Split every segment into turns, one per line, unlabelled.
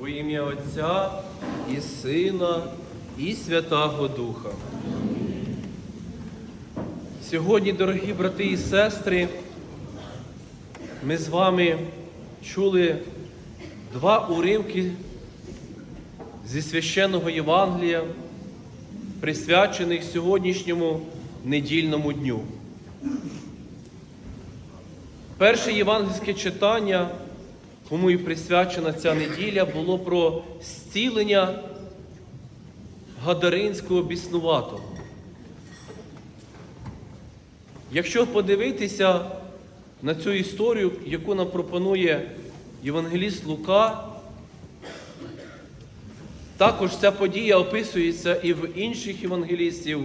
Во ім'я Отця і Сина, і Святого Духа. Сьогодні, дорогі брати і сестри, ми з вами чули два уривки зі священного Євангелія, присвячених сьогоднішньому недільному дню. Перше євангельське читання, кому і присвячена ця неділя, було про зцілення Гадаринського біснуватого. Якщо подивитися на цю історію, яку нам пропонує Євангеліст Лука, також ця подія описується і в інших євангелістів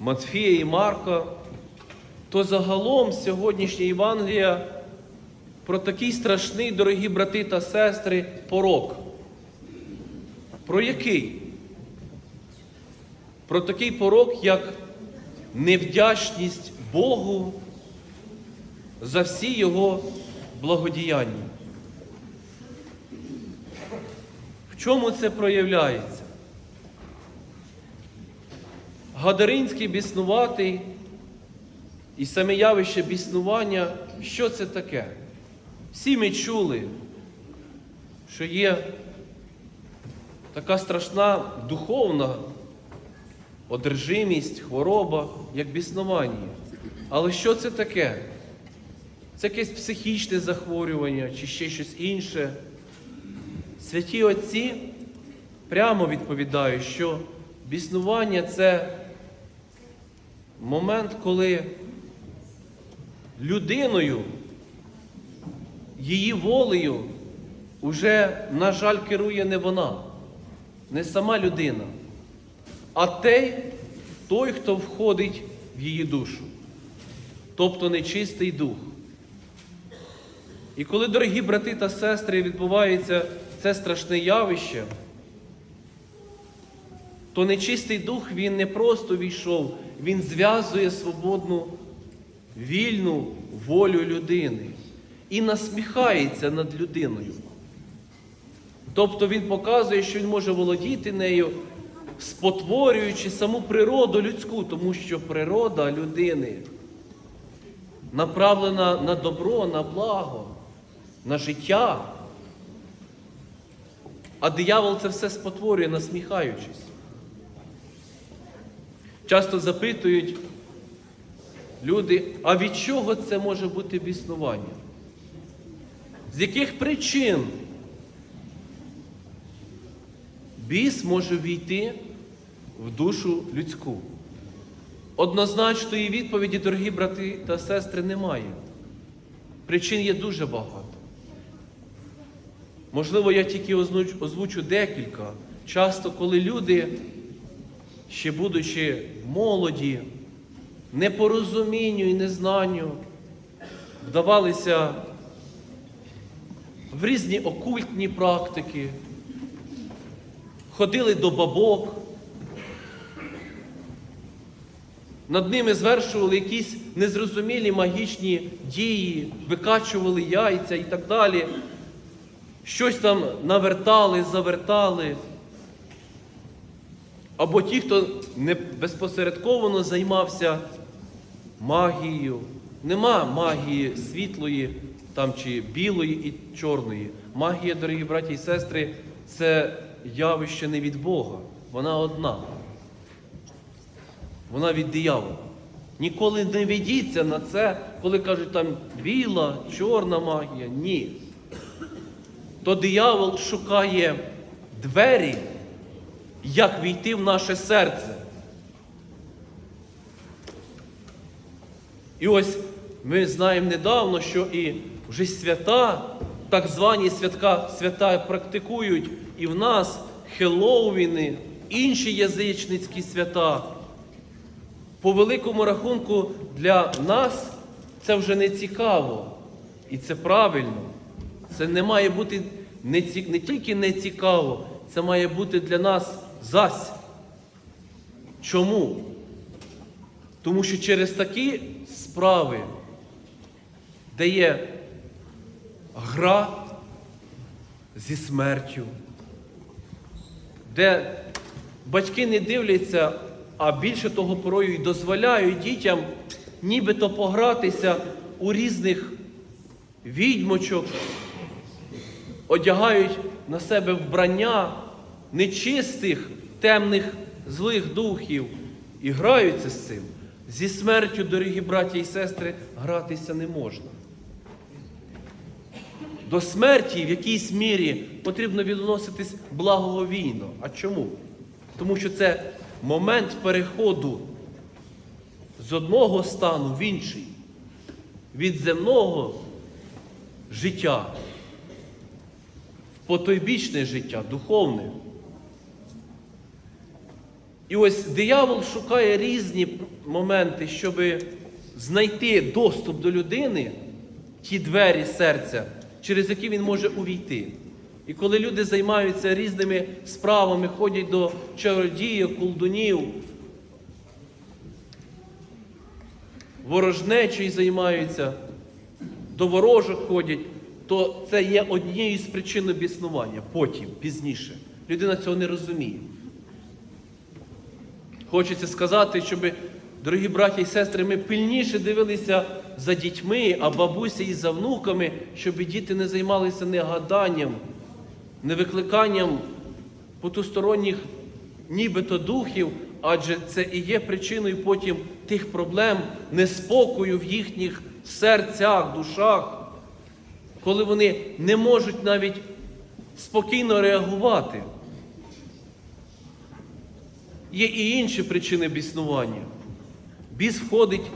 Матфія і Марка, то загалом сьогоднішня Євангелія про такий страшний, дорогі брати та сестри, порок. Про який? Про такий порок, як невдячність Богу за всі Його благодіяння. В чому це проявляється? Гадаринський біснуватий і саме явище біснування, що це таке? Всі ми чули, що є така страшна духовна одержимість, хвороба, як біснування. Але що це таке? Це якесь психічне захворювання чи ще щось інше. Святі Отці прямо відповідають, що біснування це момент, коли людиною, її волею уже, на жаль, керує не вона, не сама людина, а той, той, хто входить в її душу, тобто нечистий дух. І коли, дорогі брати та сестри, відбувається це страшне явище, то нечистий дух він не просто війшов, він зв'язує свободну, вільну волю людини і насміхається над людиною. Тобто він показує, що він може володіти нею, спотворюючи саму природу людську, тому що природа людини направлена на добро, на благо, на життя. А диявол це все спотворює, насміхаючись. Часто запитують люди, а від чого це може бути біснування? З яких причин біс може війти в душу людську? Однозначної відповіді, дорогі брати та сестри, немає. Причин є дуже багато. Можливо, я тільки озвучу декілька. Часто, коли люди, ще будучи молоді, непорозумінню і незнанню, вдавалися в різні окультні практики, ходили до бабок, над ними звершували якісь незрозумілі магічні дії, викачували яйця і так далі. Щось там навертали, завертали. Або ті, хто не безпосередковано займався магією. Нема магії світлої там, чи білої і чорної. Магія, дорогі браті і сестри, це явище не від Бога. Вона одна. Вона від диявола. Ніколи не ведіться на це, коли кажуть там біла, чорна магія. Ні. То диявол шукає двері, як війти в наше серце. І ось ми знаємо недавно, що і вже свята, так звані святка, свята практикують і в нас Хеллоуіни, інші язичницькі свята. По великому рахунку для нас це вже не цікаво. І це правильно. Це не має бути не, ці, не тільки не цікаво, це має бути для нас зась. Чому? Тому що через такі справи, де є гра, зі смертю, де батьки не дивляться, а більше того порою й дозволяють дітям нібито погратися у різних відьмочок, одягають на себе вбрання нечистих, темних, злих духів і граються з цим. Зі смертю, дорогі браті і сестри, гратися не можна. До смерті в якійсь мірі потрібно відноситись благоговійно. А чому? Тому що це момент переходу з одного стану в інший, від земного життя в потойбічне життя, духовне. І ось диявол шукає різні моменти, щоб знайти доступ до людини, ті двері серця, через які він може увійти. І коли люди займаються різними справами, ходять до чародіїв, колдунів, ворожнечою займаються, до ворожок ходять, то це є однією з причин обіснування. Потім, пізніше. Людина цього не розуміє. Хочеться сказати, щоб, дорогі браті і сестри, ми пильніше дивилися за дітьми, а бабуся і за внуками, щоб діти не займалися не гаданням, не викликанням потусторонніх нібито духів, адже це і є причиною потім тих проблем, неспокою в їхніх серцях, душах, коли вони не можуть навіть спокійно реагувати. Є і інші причини біснування. Біс входить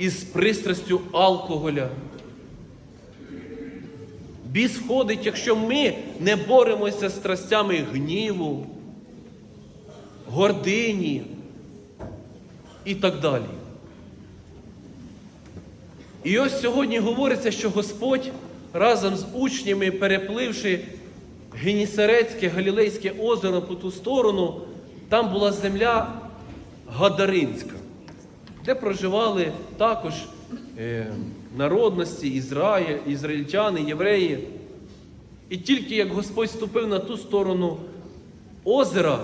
із пристрастю алкоголя. Біс входить, якщо ми не боремося з страстями гніву, гордині і так далі. І ось сьогодні говориться, що Господь разом з учнями, перепливши Генісарецьке, Галілейське озеро по ту сторону, там була земля Гадаринська, де проживали також е, народності, Ізраїль, ізраїльтяни, євреї. І тільки як Господь ступив на ту сторону озера,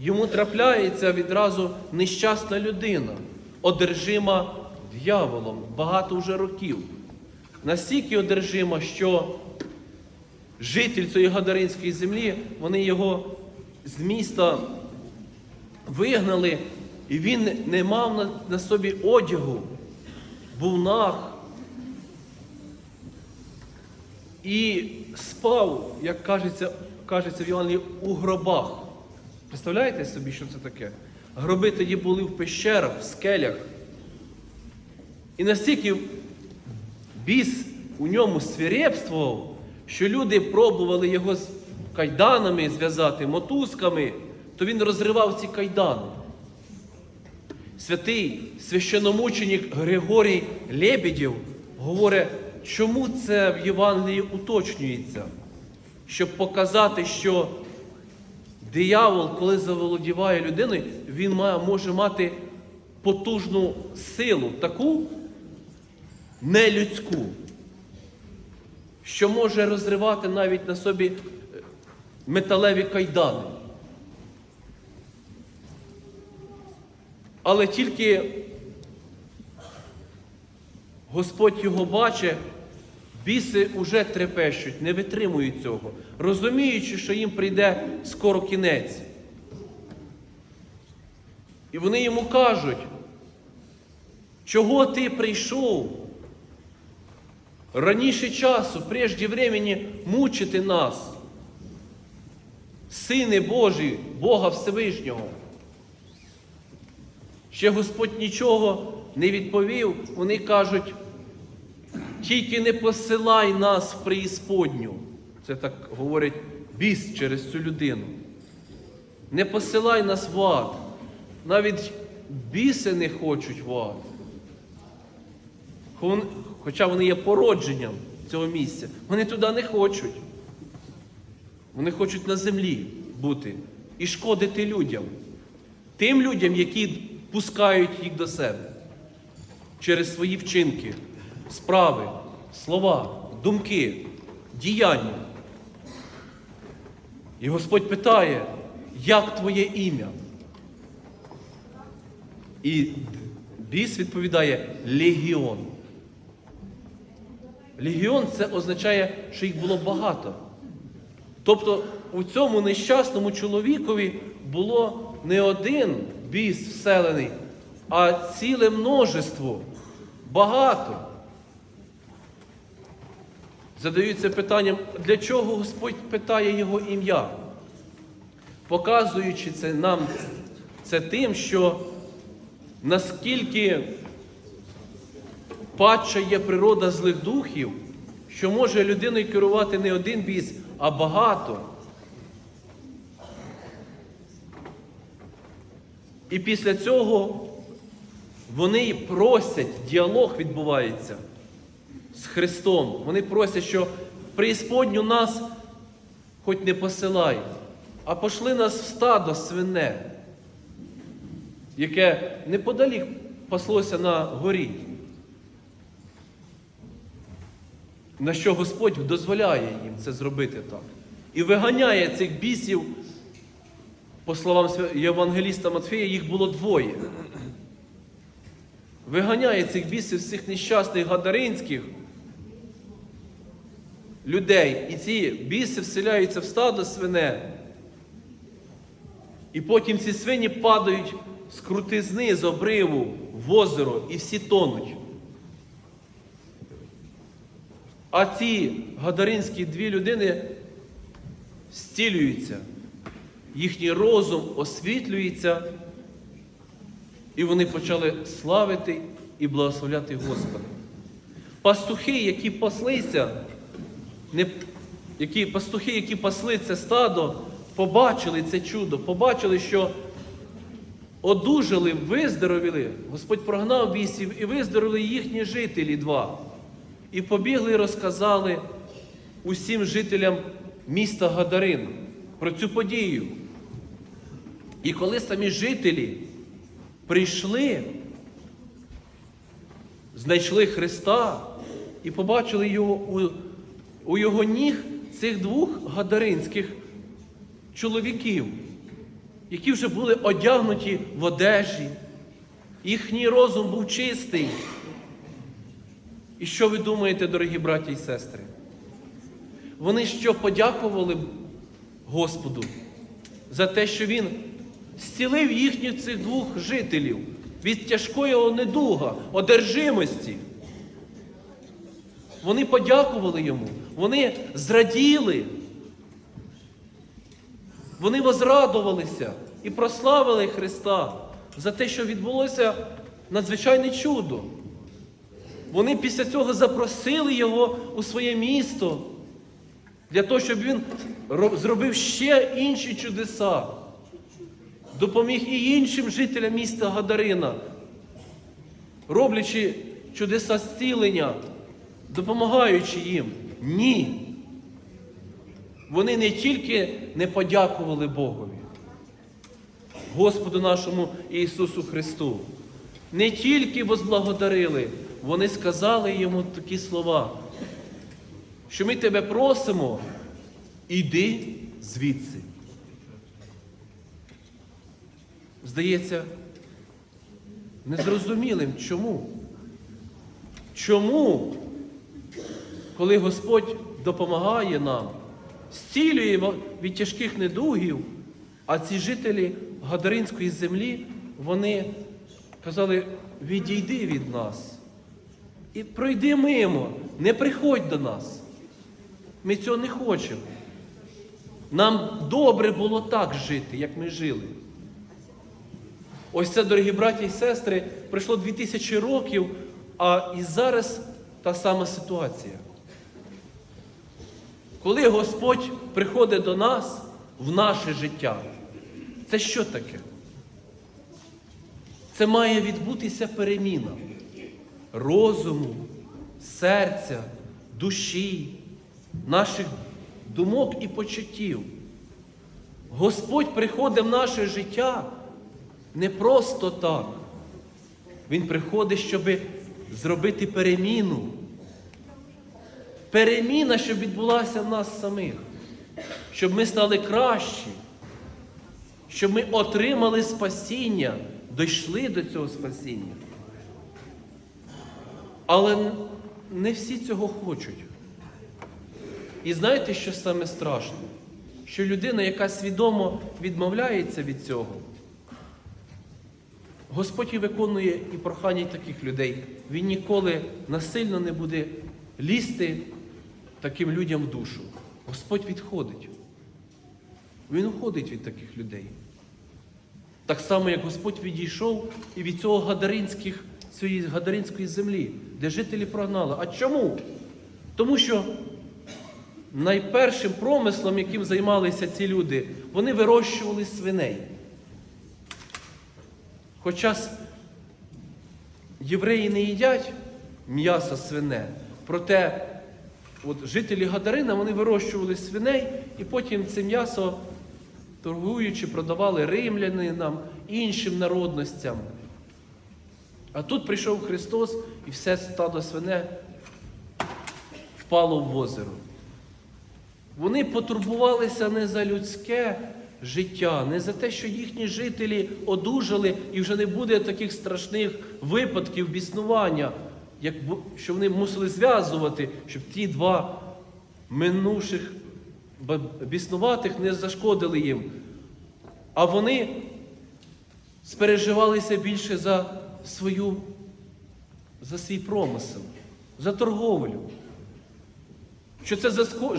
йому трапляється відразу нещасна людина, одержима дьяволом багато вже років. Настільки одержима, що житель цієї Гадаринської землі, вони його з міста вигнали, і він не мав на, на собі одягу, був наг. І спав, як кажеться, кажеться в Івангелії, у гробах. Представляєте собі, що це таке? Гроби тоді були в пещерах, в скелях. І настільки біс у ньому свирепствував, що люди пробували його з кайданами зв'язати, мотузками, то він розривав ці кайдани. Святий священомученик Григорій Лебедєв говорить, чому це в Євангелії уточнюється, щоб показати, що диявол, коли заволодіває людиною, він може мати потужну силу, таку нелюдську, що може розривати навіть на собі е, металеві кайдани. Але тільки Господь його бачить, біси уже трепещуть, не витримують цього, розуміючи, що їм прийде скоро кінець. І вони йому кажуть, чого ти прийшов? Раніше часу, прежде времени, мучити нас, Сини Божі, Бога Всевишнього. Ще Господь нічого не відповів, вони кажуть, тільки не посилай нас в преісподню. Це так говорить біс через цю людину. Не посилай нас в ад. Навіть біси не хочуть в ад. Хоча вони є породженням цього місця. Вони туди не хочуть. Вони хочуть на землі бути і шкодити людям. Тим людям, які пускають їх до себе через свої вчинки, справи, слова, думки. діяння. І Господь питає, як твоє ім'я? І біс відповідає легіон. Легіон це означає, що їх було багато. Тобто у цьому нещасному чоловікові було не один біс вселений, а ціле множество, багато. Задаються питанням, для чого Господь питає його ім'я? Показуючи це нам це тим, що наскільки падша є природа злих духів, що може людиною керувати не один біс, а багато. І після цього вони просять, діалог відбувається з Христом. Вони просять, що преісподню нас хоч не посилай, а пошли нас в стадо свине, яке неподалік паслося на горі. На що Господь дозволяє їм це зробити так. І виганяє цих бісів, по словам Євангеліста Матфея, їх було двоє. Виганяє цих бісів з цих нещасних гадаринських людей. І ці біси вселяються в стадо свине. І потім ці свині падають з крутизни, з обриву в озеро, і всі тонуть. А ці гадаринські дві людини зцілюються, їхній розум освітлюється, і вони почали славити і благословляти Господа. Пастухи, які паслися, не, які, пастухи, які пасли це стадо, побачили це чудо, побачили, що одужали, виздоровіли, Господь прогнав бісів і виздоровили їхні жителі два. І побігли і розказали усім жителям міста Гадарин про цю подію. І коли самі жителі прийшли, знайшли Христа і побачили його у, у його ніг цих двох гадаринських чоловіків, які вже були одягнуті в одежі, їхній розум був чистий. І що ви думаєте, дорогі браті і сестри? Вони що подякували Господу за те, що Він зцілив їхніх цих двох жителів від тяжкої недуга, одержимості. Вони подякували йому, вони зраділи, вони возрадувалися і прославили Христа за те, що відбулося надзвичайне чудо. Вони після цього запросили його у своє місто для того, щоб він зробив ще інші чудеса, допоміг і іншим жителям міста Гадарина, роблячи чудеса зцілення, допомагаючи їм. Ні. Вони не тільки не подякували Богові, Господу нашому Ісусу Христу, не тільки возблагодарили, вони сказали йому такі слова, що ми тебе просимо, іди звідси. Здається, незрозумілим чому. Чому, коли Господь допомагає нам, зцілює від тяжких недугів, а ці жителі Гадаринської землі, вони казали, відійди від нас. І пройди мимо, не приходь до нас. Ми цього не хочемо. Нам добре було так жити, як ми жили. Ось це, дорогі браті і сестри, пройшло 2000 років, а і зараз та сама ситуація. Коли Господь приходить до нас в наше життя, це що таке? Це має відбутися переміна розуму, серця, душі, наших думок і почуттів. Господь приходить в наше життя не просто так. Він приходить, щоб зробити переміну. переміна, щоб відбулася в нас самих, щоб ми стали кращі, щоб ми отримали спасіння, дійшли до цього спасіння. Але не всі цього хочуть. І знаєте, що саме страшно? Що людина, яка свідомо відмовляється від цього, Господь і виконує і прохання таких людей. Він ніколи насильно не буде лізти таким людям в душу. Господь відходить. Він уходить від таких людей. Так само, як Господь відійшов і від цього гадаринських, цієї гадаринської землі, де жителі прогнали. А чому? Тому що найпершим промислом, яким займалися ці люди, вони вирощували свиней. Хоча євреї не їдять м'ясо свине, проте от жителі Гадарина вони вирощували свиней і потім це м'ясо, торгуючи, продавали римлянинам, іншим народностям. А тут прийшов Христос і все стадо свине впало в озеро. Вони потурбувалися не за людське життя, не за те, що їхні жителі одужали і вже не буде таких страшних випадків біснування, як що вони мусили зв'язувати, щоб ті два минувших біснуватих не зашкодили їм. А вони спереживалися більше за свою, за свій промисел, за торговлю що це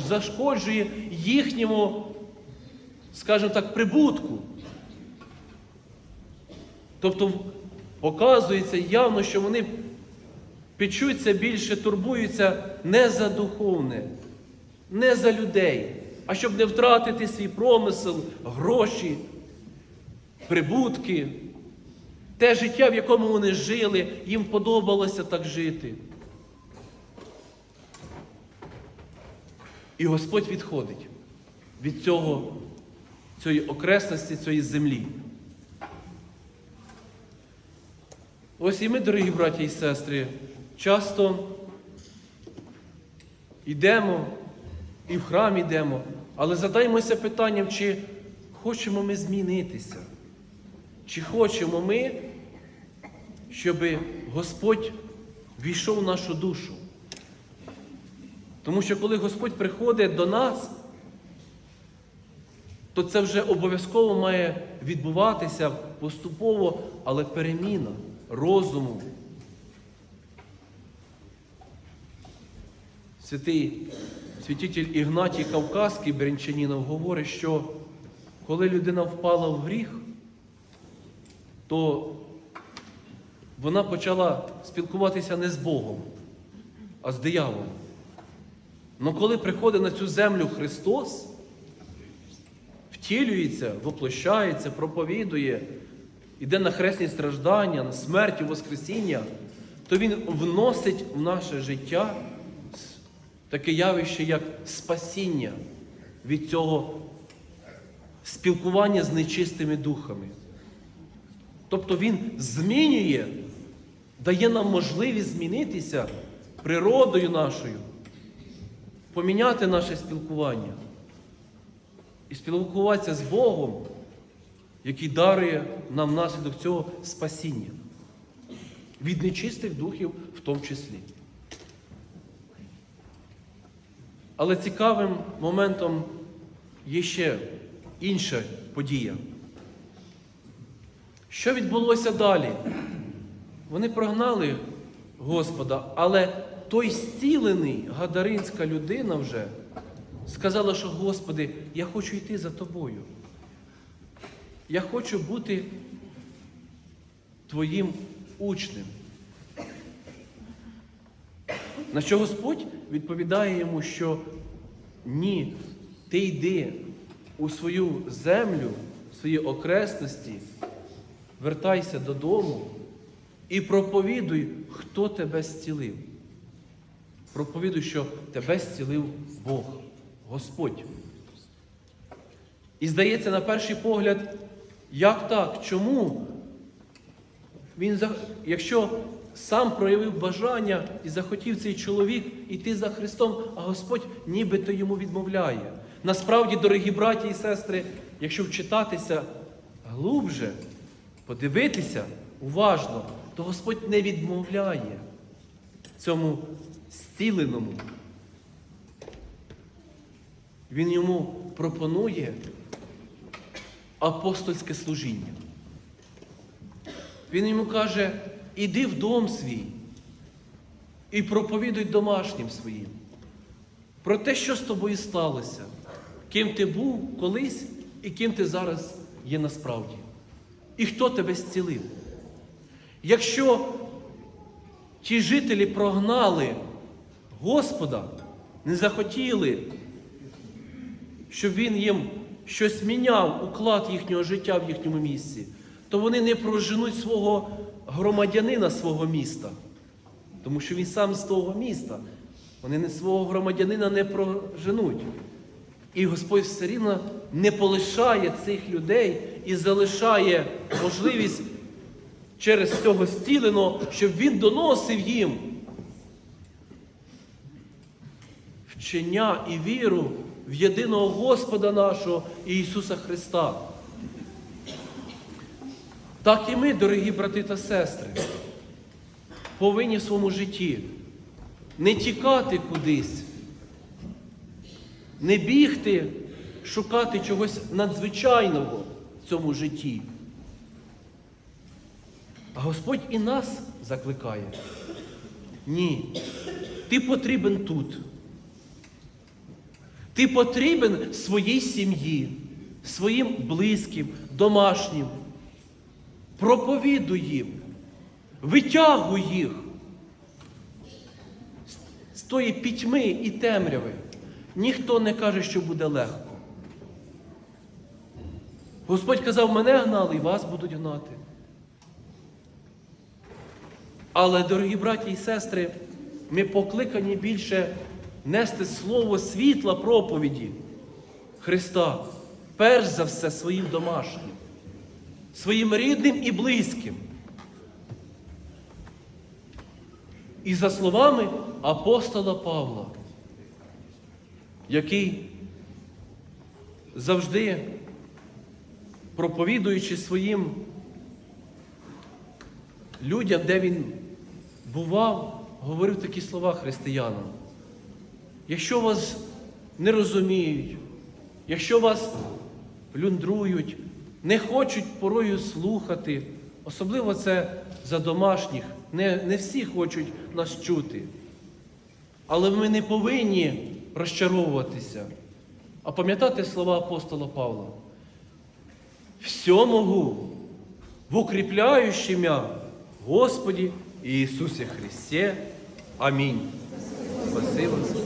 зашкоджує їхньому, скажімо так, прибутку. Тобто показується явно, що вони печуться більше, турбуються не за духовне, не за людей, а щоб не втратити свій промисел, гроші, прибутки, те життя, в якому вони жили, їм подобалося так жити. І Господь відходить від цього, цієї окресності, цієї землі. Ось і ми, дорогі браті і сестри, часто йдемо і в храм йдемо, але задаймося питанням, чи хочемо ми змінитися, чи хочемо ми, щоб Господь війшов в нашу душу. Тому що коли Господь приходить до нас, то це вже обов'язково має відбуватися поступово, але переміна розуму. Святий святитель Ігнатій Кавказький Брянчанінов говорить, що коли людина впала в гріх, то вона почала спілкуватися не з Богом, а з дияволом. Но коли приходить на цю землю Христос, втілюється, воплощається, проповідує, іде на хресні страждання, на смерть і Воскресіння, то Він вносить в наше життя таке явище, як спасіння від цього спілкування з нечистими духами. Тобто Він змінює, дає нам можливість змінитися природою нашою поміняти наше спілкування і спілкуватися з Богом, який дарує нам внаслідок цього спасіння. Від нечистих духів в тому числі. Але цікавим моментом є ще інша подія. Що відбулося далі? Вони прогнали Господа, але той зцілений гадаринська людина вже сказала, що Господи, я хочу йти за тобою. Я хочу бути твоїм учнем. На що Господь відповідає йому, що ні, ти йди у свою землю, в свої окресності, вертайся додому і проповідуй, хто тебе зцілив. Проповідуй, що тебе зцілив Бог, Господь. І здається, на перший погляд, як так? Чому? Він, Якщо сам проявив бажання і захотів цей чоловік іти за Христом, а Господь нібито йому відмовляє. Насправді, дорогі браті і сестри, якщо вчитатися глубже, подивитися уважно, то Господь не відмовляє цьому зціленому. Він йому пропонує апостольське служіння. Він йому каже, іди в дом свій і проповідуй домашнім своїм про те, що з тобою сталося, ким ти був колись і ким ти зараз є насправді. І хто тебе зцілив. Якщо ті жителі прогнали Господа, не захотіли, щоб Він їм щось міняв, уклад їхнього життя в їхньому місці, то вони не проженуть свого громадянина свого міста. Тому що він сам з того міста. Вони не свого громадянина не проженуть. І Господь все рівно не полишає цих людей і залишає можливість через цього зціленого, щоб він доносив їм вчення і віру в єдиного Господа нашого Ісуса Христа. Так і ми, дорогі брати та сестри, повинні в своєму житті не тікати кудись, не бігти, шукати чогось надзвичайного в цьому житті. А Господь і нас закликає. Ні, ти потрібен тут. Ти потрібен своїй сім'ї, своїм близьким, домашнім. Проповідуй їм, витягуй їх з- тої пітьми і темряви. Ніхто не каже, що буде легко. Господь казав, мене гнали і вас будуть гнати. Але, дорогі браті і сестри, ми покликані більше нести слово світла проповіді Христа, перш за все своїм домашнім, своїм рідним і близьким. І за словами апостола Павла, який завжди проповідуючи своїм людям, де він бував, говорив такі слова християнам. Якщо вас не розуміють, якщо вас плюндрують, не хочуть порою слухати, особливо це за домашніх, не, не всі хочуть нас чути. Але ми не повинні розчаровуватися, а пам'ятати слова апостола Павла. Все могу в укрепляющем меня Господі Ісусі Христе. Амінь. Спасибо.